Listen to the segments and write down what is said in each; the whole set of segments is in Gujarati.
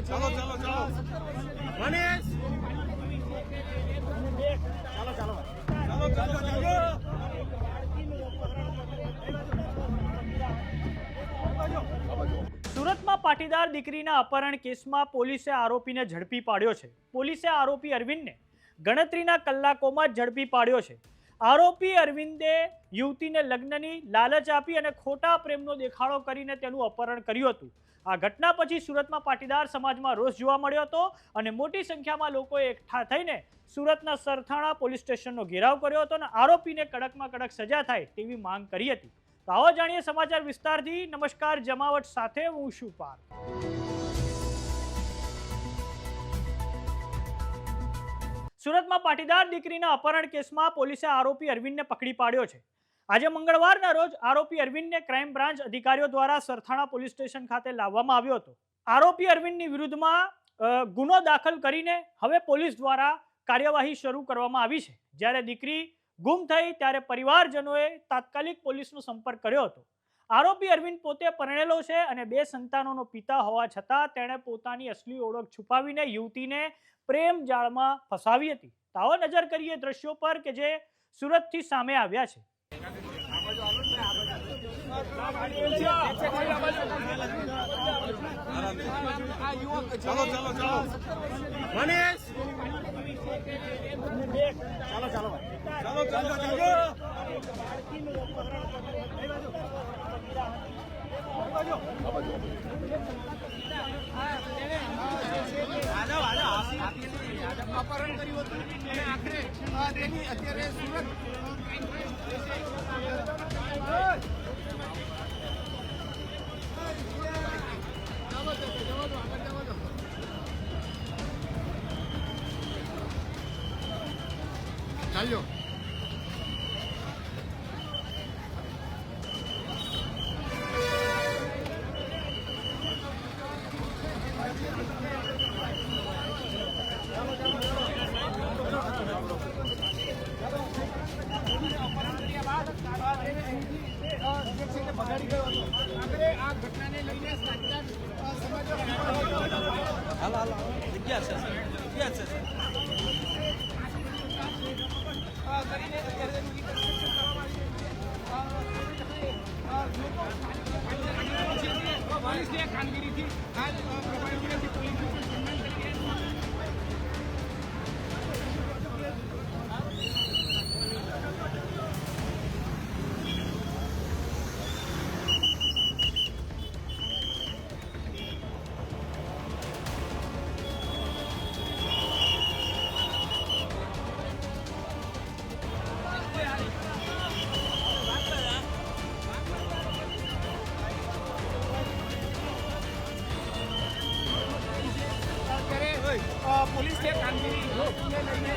ચાલો ચાલો ચાલો. મનીષ! ચાલો ચાલો ચાલો. ચાલો ચાલો સુરતમાં પાટીદાર દીકરીના અપહરણ કેસમાં પોલીસે આરોપીને ઝડપી પાડ્યો છે. પોલીસે આરોપી અરવિંદને ગણતરીના કલાકોમાં જ ઝડપી પાડ્યો છે. આરોપી અરવિંદે યુવતીને લગ્નની લાલચ આપી અને ખોટા પ્રેમનો દેખાડો કરીને તેનું અપહરણ કર્યું હતું. આ ઘટના પછી સુરતમાં પાટીદાર સમાજમાં રોષ જોવા મળ્યો હતો અને મોટી સંખ્યામાં લોકોએ એકઠા થઈને સુરતના સરથાણા પોલીસ સ્ટેશનનો ઘેરાવ કર્યો હતો અને આરોપીને કડકમાં કડક સજા થાય તેવી માંગ કરી હતી. તો આવો જાણીએ સમાચાર વિસ્તારથી. નમસ્કાર, જમાવટ સાથે હું શું પાર્થ. સુરતમાં પાટીદાર દીકરીના અપહરણ કેસમાં પોલીસે આરોપી અરવિંદને પકડી પાડ્યો છે. આજે મંગળવારના રોજ આરોપી અરવિંદને ક્રાઇમ બ્રાન્ચ અધિકારીઓ દ્વારા સરથાણા પોલીસ સ્ટેશન ખાતે લાવવામાં આવ્યો હતો. આરોપી અરવિંદની વિરુદ્ધમાં ગુનો દાખલ કરીને હવે પોલીસ દ્વારા કાર્યવાહી શરૂ કરવામાં આવી છે. જ્યારે દીકરી ગુમ થઈ ત્યારે પરિવારજનોએ તાત્કાલિક પોલીસનો સંપર્ક કર્યો હતો. આરોપી અરવિંદ પોતે પરણેલો છે અને બે સંતાનોનો પિતા હોવા છતાં તેણે પોતાની અસલી ઓળખ છુપાવીને યુવતીને પ્રેમ જાળમાં ફસાવી હતી. તાવો નજર કરીએ દ્રશ્યો પર કે જે સુરતથી સામે આવ્યા છે. ચાલો અપહરણ કર્યું હતું અને આખરે તેની અત્યારે સુરત ચાલ્યો. બગાડી ગયો હતો. આખરે આ ઘટનાને લઈને સાચા સમાચાર જગ્યા છે જગ્યા છે કરીને અત્યારે reconstruction કરવામાં આવ્યું છે. કામગીરીથી હાલ અ, પ્રભારી અ, પોલીસની લઈને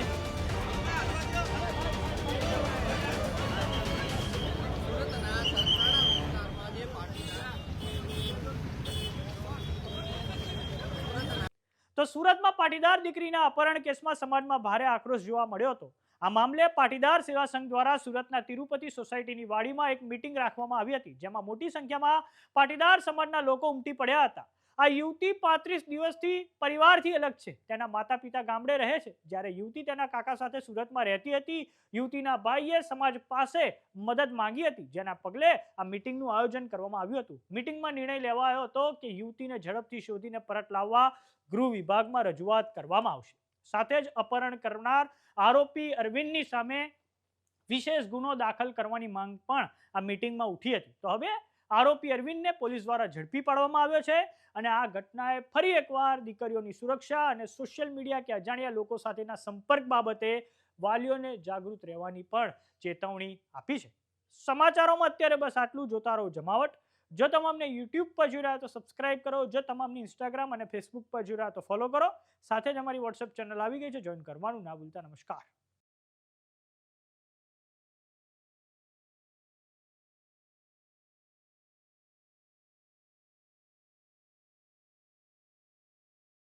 તો સુરતમાં પાટીદાર દીકરીના અપહરણ કેસમાં સમાજમાં ભારે આક્રોશ જોવા મળ્યો હતો. આ મામલે પાટીદાર સેવા સંઘ દ્વારા સુરતના તિરુપતિ સોસાયટીની વાડીમાં એક મિટિંગ રાખવામાં આવી હતી જેમાં મોટી સંખ્યામાં પાટીદાર સમાજના લોકો ઉમટી પડ્યા હતા. આ યુવતી પાંત્રીસ દિવસથી પરિવારથી અલગ છે. તેના માતા પિતા ગામડે રહે છે. જ્યારે યુવતી તેના કાકા સાથે સુરતમાં રહેતી હતી, યુવતીના ભાઈએ સમાજ પાસે મદદ માંગી હતી, જેના પગલે આ મિટિંગનું આયોજન કરવામાં આવ્યું હતું. મિટિંગમાં નિર્ણય લેવાયો હતો કે યુવતીને ઝડપથી શોધીને પરત લાવવા ગૃહ વિભાગમાં રજૂઆત કરવામાં આવશે. સાથે જ અપહરણ કરનાર આરોપી અરવિંદની સામે વિશેષ ગુનો દાખલ કરવાની માંગ પણ આ મિટિંગમાં ઉઠી હતી. તો હવે આરોપી અરવિંદને પોલીસ દ્વારા ઝડપી પાડવામાં આવ્યો છે અને આ ઘટનાએ ફરી એકવાર દીકરીઓની સુરક્ષા અને સોશિયલ મીડિયા કે અજાણ્યા લોકો સાથેના સંપર્ક બાબતે વાલીઓને જાગૃત રહેવાની પણ ચેતવણી આપી છે. સમાચારોમાં અત્યારે બસ આટલું જોતા રહો જમાવટ. જો તમામને યુટ્યુબ પર જોઈ રહ્યા તો સબસ્ક્રાઇબ કરો. જો તમામની ઇન્સ્ટાગ્રામ અને ફેસબુક પર જોઈ રહ્યા તો ફોલો કરો. સાથે જ અમારી વોટ્સએપ ચેનલ આવી ગઈ છે. જોઈન કરવાનું ના ભૂલતા. નમસ્કાર.